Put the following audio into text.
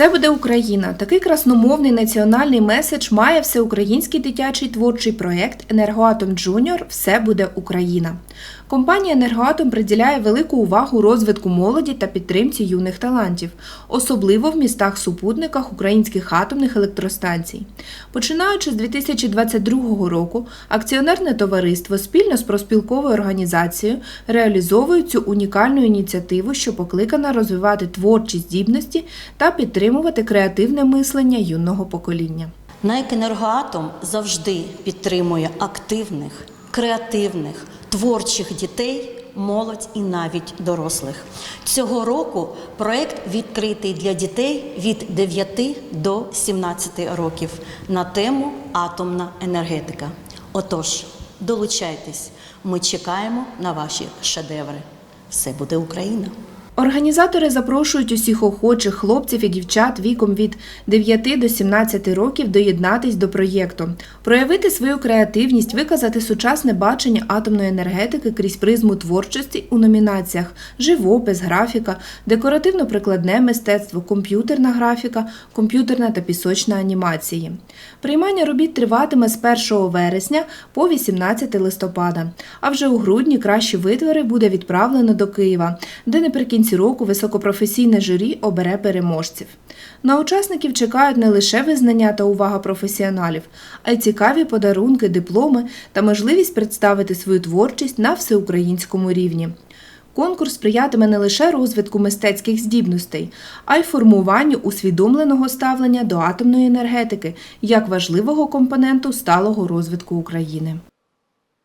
Все буде Україна. Такий красномовний національний меседж має всеукраїнський дитячий творчий проєкт Енергоатом Джуніор Все буде Україна. Компанія Енергоатом приділяє велику увагу розвитку молоді та підтримці юних талантів, особливо в містах-супутниках українських атомних електростанцій. Починаючи з 2022 року, акціонерне товариство спільно з проспілковою організацією реалізовує цю унікальну ініціативу, що покликана розвивати творчі здібності та підтримувати креативне мислення юного покоління. НАЕК «Енергоатом» завжди підтримує активних, креативних, творчих дітей, молодь і навіть дорослих. Цього року проект відкритий для дітей від 9 до 17 років на тему Атомна енергетика. Отож, долучайтесь, ми чекаємо на ваші шедеври. Все буде Україна! Організатори запрошують усіх охочих хлопців і дівчат віком від 9 до 17 років доєднатись до проєкту, проявити свою креативність, виказати сучасне бачення атомної енергетики крізь призму творчості у номінаціях живопис, графіка, декоративно-прикладне мистецтво, комп'ютерна графіка, комп'ютерна та пісочна анімації. Приймання робіт триватиме з 1 вересня по 18 листопада. А вже у грудні кращі витвори буде відправлено до Києва, де наприкінці року високопрофесійне журі обере переможців. На учасників чекають не лише визнання та увага професіоналів, а й цікаві подарунки, дипломи та можливість представити свою творчість на всеукраїнському рівні. Конкурс сприятиме не лише розвитку мистецьких здібностей, а й формуванню усвідомленого ставлення до атомної енергетики як важливого компоненту сталого розвитку України.